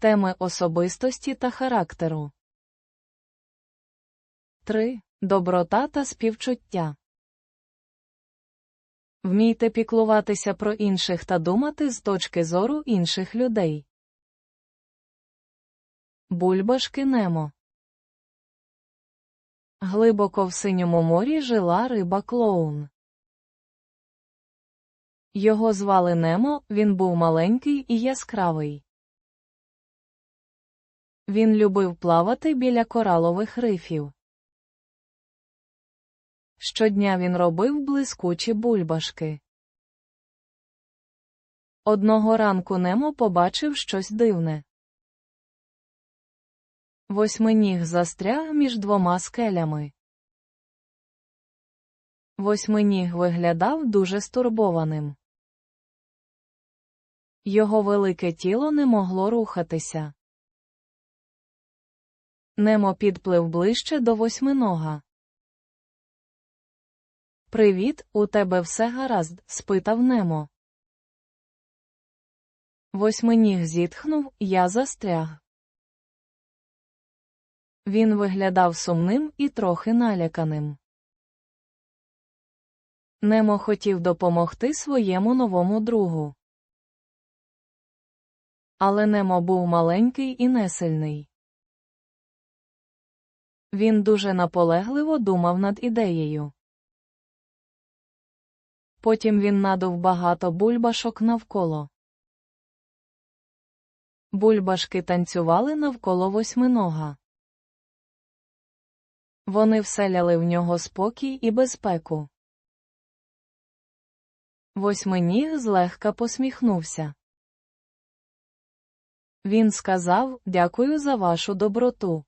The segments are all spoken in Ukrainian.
Теми особистості та характеру. 3. Доброта та співчуття. Вмійте піклуватися про інших та думати з точки зору інших людей. Бульбашки Немо Глибоко в синьому морі жила риба клоун. Його звали Немо, він був маленький і яскравий. Він любив плавати біля коралових рифів. Щодня він робив блискучі бульбашки. Одного ранку Немо побачив щось дивне. Восьминіг застряг між двома скелями. Восьминіг виглядав дуже стурбованим. Його велике тіло не могло рухатися. Немо підплив ближче до восьминога. Привіт, у тебе все гаразд? спитав Немо. Восьминіг зітхнув, я застряг. Він виглядав сумним і трохи наляканим. Немо хотів допомогти своєму новому другу. Але Немо був маленький і несильний. Він дуже наполегливо думав над ідеєю. Потім він надув багато бульбашок навколо. Бульбашки танцювали навколо восьминога. Вони вселяли в нього спокій і безпеку. Восьминіг злегка посміхнувся. Він сказав Дякую за вашу доброту.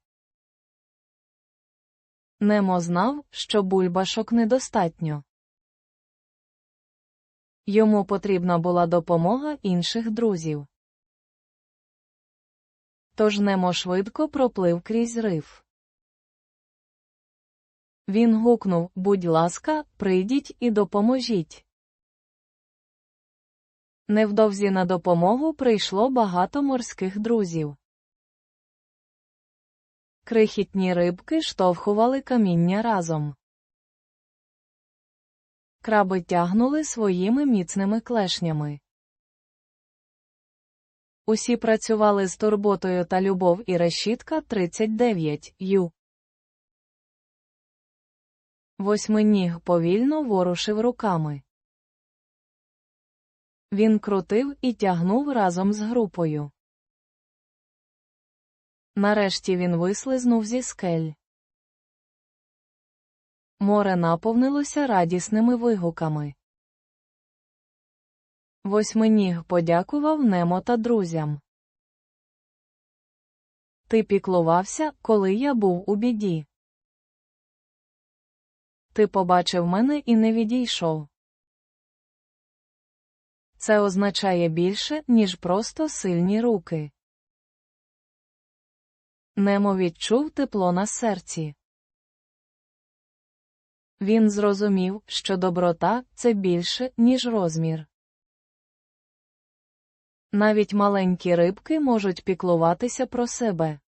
Немо знав, що бульбашок недостатньо. Йому потрібна була допомога інших друзів. Тож Немо швидко проплив крізь риф. Він гукнув Будь ласка, прийдіть і допоможіть. Невдовзі на допомогу прийшло багато морських друзів. Крихітні рибки штовхували каміння разом. Краби тягнули своїми міцними клешнями. Усі працювали з турботою та любов і решітка 39 ю. Восьминіг повільно ворушив руками. Він крутив і тягнув разом з групою. Нарешті він вислизнув зі скель. Море наповнилося радісними вигуками. Восьминіг подякував Немо та друзям. Ти піклувався, коли я був у біді. Ти побачив мене і не відійшов. Це означає більше, ніж просто сильні руки. Немо відчув тепло на серці. Він зрозумів, що доброта це більше, ніж розмір. Навіть маленькі рибки можуть піклуватися про себе.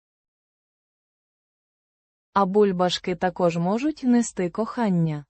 А бульбашки також можуть нести кохання.